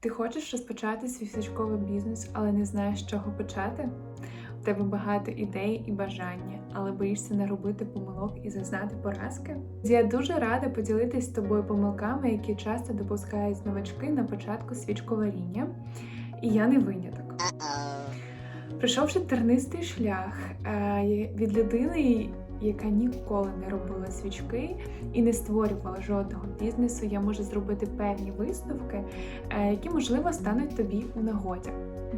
Ти хочеш розпочати свій свічковий бізнес, але не знаєш, з чого почати? У тебе багато ідей і бажання, але боїшся не робити помилок і зазнати поразки? Я дуже рада поділитись з тобою помилками, які часто допускають новачки на початку свічковаріння. І я не виняток. Пройшовши тернистий шлях е, від людини, яка ніколи не робила свічки і не створювала жодного бізнесу, я можу зробити певні висновки, е, які, можливо, стануть тобі у нагоді.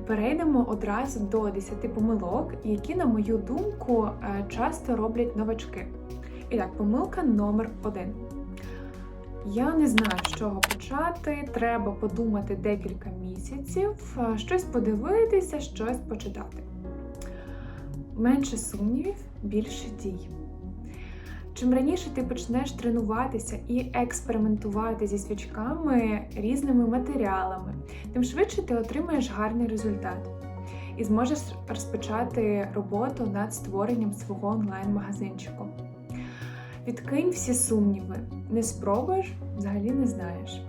Перейдемо одразу до 10 помилок, які, на мою думку, е, часто роблять новачки. І так, помилка номер один. Я не знаю, з чого почати. Треба подумати декілька місяців, е, щось подивитися, щось почитати. Менше сумнівів, більше дій. Чим раніше ти почнеш тренуватися і експериментувати зі свічками різними матеріалами, тим швидше ти отримаєш гарний результат і зможеш розпочати роботу над створенням свого онлайн-магазинчику. Відкинь всі сумніви, не спробуєш, взагалі не знаєш.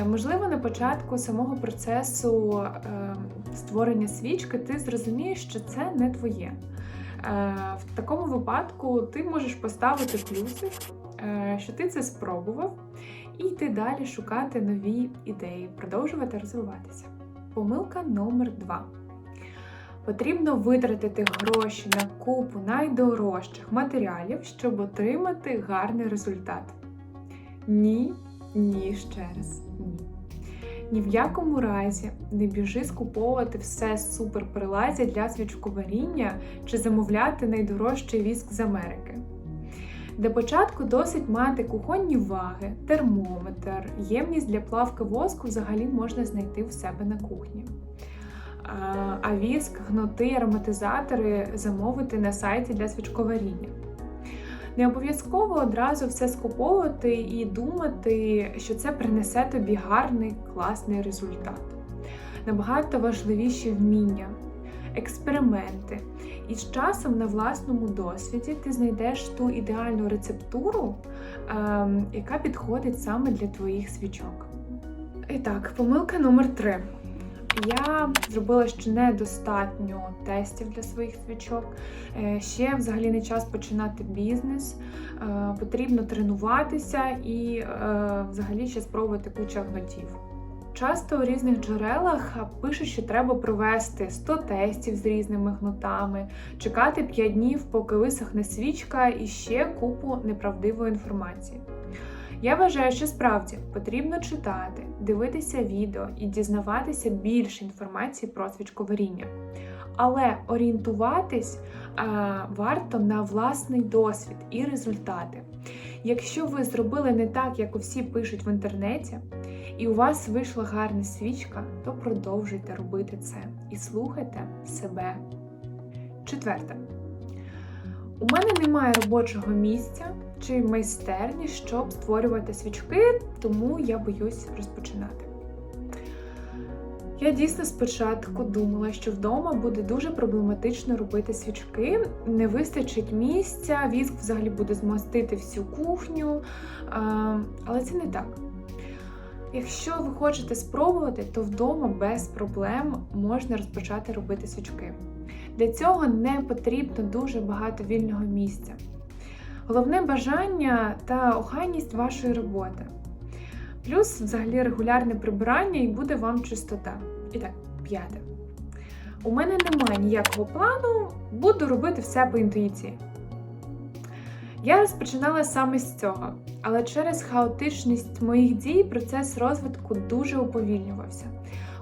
Е, Можливо, на початку самого процесу е, створення свічки ти зрозумієш, що це не твоє. Е, В такому випадку ти можеш поставити плюсик, е, що ти це спробував, і йти далі шукати нові ідеї, продовжувати розвиватися. Помилка номер два. Потрібно витратити гроші на купу найдорожчих матеріалів, щоб отримати гарний результат. Ні, ні, ще раз ні. В якому разі не біжи скуповувати все супер приладдя для свічковаріння чи замовляти найдорожчий віск з Америки. Для початку досить мати кухонні ваги, термометр, ємність для плавки воску взагалі можна знайти в себе на кухні. А віск, гноти, ароматизатори замовити на сайті для свічковаріння. Не обов'язково одразу все скуповувати і думати, що це принесе тобі гарний, класний результат. Набагато важливіші вміння, експерименти. І з часом на власному досвіді ти знайдеш ту ідеальну рецептуру, ем, яка підходить саме для твоїх свічок. І так, помилка номер три. Я зробила ще недостатньо тестів для своїх свічок. Е, Ще взагалі не час починати бізнес. Е, Потрібно тренуватися і е, взагалі ще спробувати куча гнотів. Часто у різних джерелах пишуть, що треба провести 100 тестів з різними гнотами, чекати 5 днів, поки висохне свічка, і ще купу неправдивої інформації. Я вважаю, що справді потрібно читати, дивитися відео і дізнаватися більше інформації про свічковаріння. Але орієнтуватись а, варто на власний досвід і результати. Якщо ви зробили не так, як усі пишуть в інтернеті, і у вас вийшла гарна свічка, то продовжуйте робити це і слухайте себе. Четверте. У мене немає робочого місця чи майстерні, щоб створювати свічки, тому я боюсь розпочинати. Я дійсно спочатку думала, що вдома буде дуже проблематично робити свічки, не вистачить місця, віск взагалі буде змастити всю кухню, але це не так. Якщо ви хочете спробувати, то вдома без проблем можна розпочати робити свічки. Для цього не потрібно дуже багато вільного місця. Головне бажання та охайність вашої роботи. Плюс, взагалі, регулярне прибирання і буде вам чистота. І так, п'яте. У мене немає ніякого плану, буду робити все по інтуїції. Я розпочинала саме з цього, але через хаотичність моїх дій процес розвитку дуже уповільнювався.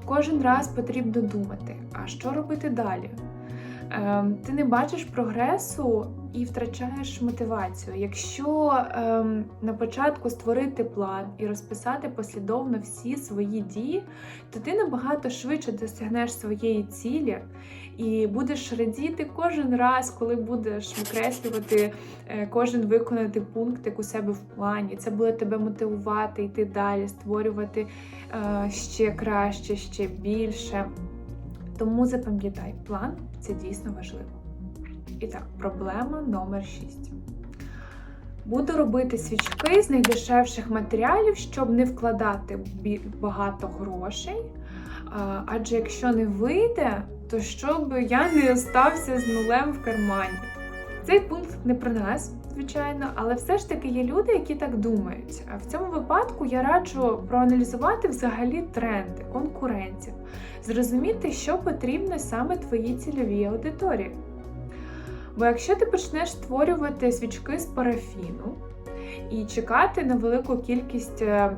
Кожен раз потрібно думати, а що робити далі? Ем, ти не бачиш прогресу і втрачаєш мотивацію. Якщо ем, на початку створити план і розписати послідовно всі свої дії, то ти набагато швидше досягнеш своєї цілі і будеш радіти кожен раз, коли будеш викреслювати е, кожен виконаний пунктик у себе в плані. Це буде тебе мотивувати йти далі, створювати е, ще краще, ще більше. Тому запам'ятай, план це дійсно важливо. І так, проблема номер 6. Буду робити свічки з найдешевших матеріалів, щоб не вкладати багато грошей. Адже якщо не вийде, то щоб я не остався з нулем в кармані. Цей пункт не про нас, звичайно, але все ж таки є люди, які так думають. В цьому випадку я раджу проаналізувати взагалі тренди, конкурентів, зрозуміти, що потрібно саме твоїй цільовій аудиторії. Бо якщо ти почнеш створювати свічки з парафіну і чекати на велику кількість е,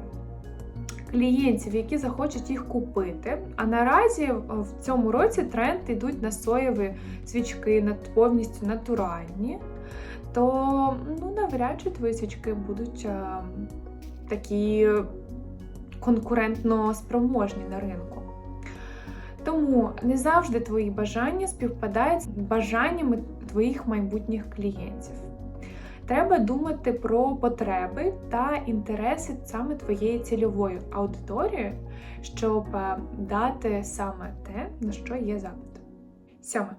клієнтів, які захочуть їх купити, а наразі е, в цьому році тренд йдуть на соєві свічки нат- повністю натуральні, то ну, навряд чи твої свічки будуть е, такі конкурентно спроможні на ринку. Тому не завжди твої бажання співпадають з бажаннями твоїх майбутніх клієнтів. Треба думати про потреби та інтереси саме твоєї цільової аудиторії, щоб е, дати саме те, на що є запит. Сьоме.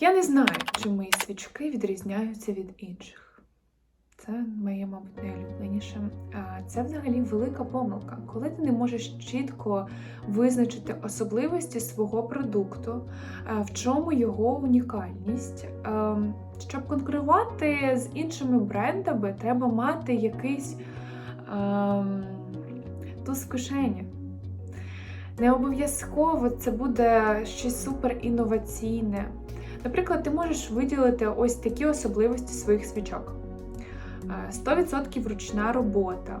Я не знаю, чи мої свічки відрізняються від інших. Це моє, мабуть, найулюбленіше. Це взагалі велика помилка, коли ти не можеш чітко визначити особливості свого продукту, е, в чому його унікальність. Ем, Щоб конкурувати з іншими брендами, треба мати якийсь ем, туз в кишені. Не обов'язково це буде щось супер інноваційне. Наприклад, ти можеш виділити ось такі особливості своїх свічок. Е, 100% ручна робота,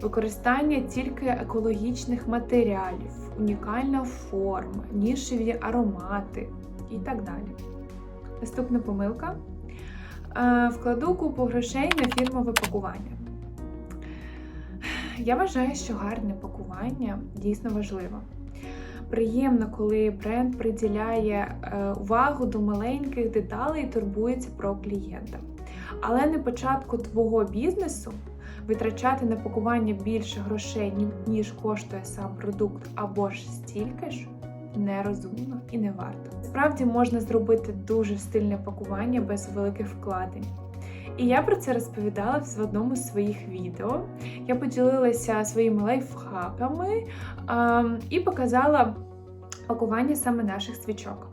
використання тільки екологічних матеріалів, унікальна форма, нішеві аромати і так далі. Наступна помилка. Е, Вкладу купу грошей на фірмове пакування. Я вважаю, що гарне пакування дійсно важливо. Приємно, коли бренд приділяє е, увагу до маленьких деталей і турбується про клієнта. Але на початку твого бізнесу витрачати на пакування більше грошей, ніж коштує сам продукт, або ж стільки ж нерозумно і не варто. Справді можна зробити дуже стильне пакування без великих вкладень. І я про це розповідала в одному з своїх відео. Я поділилася своїми лайфхаками ем, і показала пакування саме наших свічок.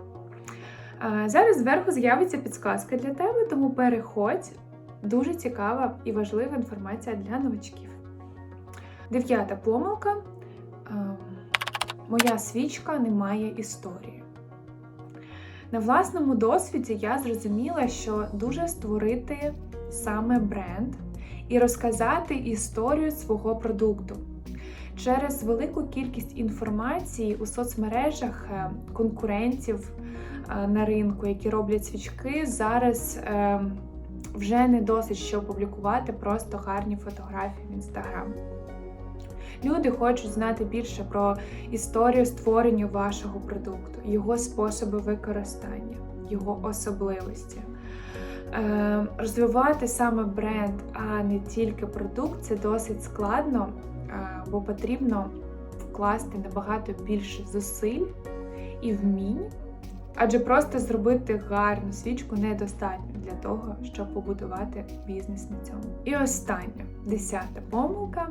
Е, Зараз зверху з'явиться підсказка для тебе, тому переходь. Дуже цікава і важлива інформація для новачків. Дев'ята помилка. Моя свічка не має історії. На власному досвіді я зрозуміла, що дуже створити саме бренд і розказати історію свого продукту. Через велику кількість інформації у соцмережах е, конкурентів е, на ринку, які роблять свічки, зараз е, вже не досить що публікувати просто гарні фотографії в інстаграм. Люди хочуть знати більше про історію створення вашого продукту, його способи використання, його особливості. Е, розвивати саме бренд, а не тільки продукт, це досить складно, е, бо потрібно вкласти набагато більше зусиль і вмінь, адже просто зробити гарну свічку недостатньо для того, щоб побудувати бізнес на цьому. І остання десята помилка.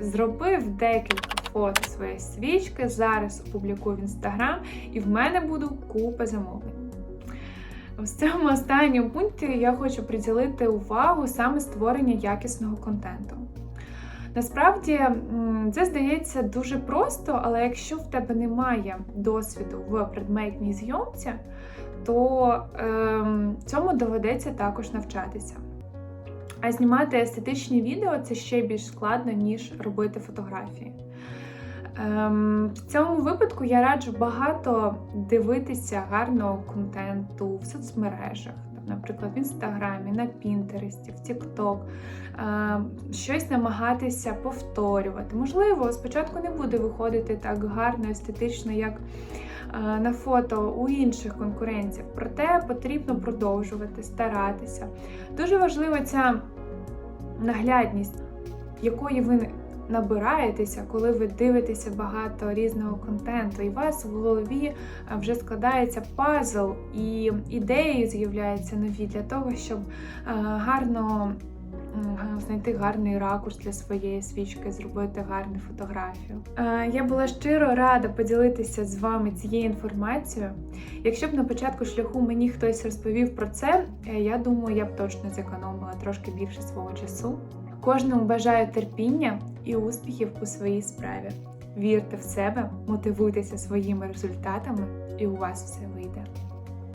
Зробив декілька фото своєї свічки, зараз опублікую в інстаграм, і в мене буде купа замовлень. В цьому останньому пункті я хочу приділити увагу саме створення якісного контенту. Насправді це здається дуже просто, але якщо в тебе немає досвіду в предметній зйомці, то ем, цьому доведеться також навчатися. А знімати естетичні відео це ще більш складно, ніж робити фотографії. Ем, в цьому випадку я раджу багато дивитися гарного контенту в соцмережах, наприклад, в інстаграмі, на Пінтересті, в Тікток, ем, щось намагатися повторювати. Можливо, спочатку не буде виходити так гарно, естетично, як на фото у інших конкурентів. Проте потрібно продовжувати, старатися. Дуже важлива ця наглядність, якої ви набираєтеся, коли ви дивитеся багато різного контенту, і у вас в голові е, вже складається пазл, і ідеї з'являються нові для того, щоб е, гарно знайти гарний ракурс для своєї свічки, зробити гарну фотографію. Е, Я була щиро рада поділитися з вами цією інформацією. Якщо б на початку шляху мені хтось розповів про це, е, я думаю, я б точно зекономила трошки більше свого часу. Кожному бажаю терпіння і успіхів у своїй справі. Вірте в себе, мотивуйтеся своїми результатами, і у вас все вийде.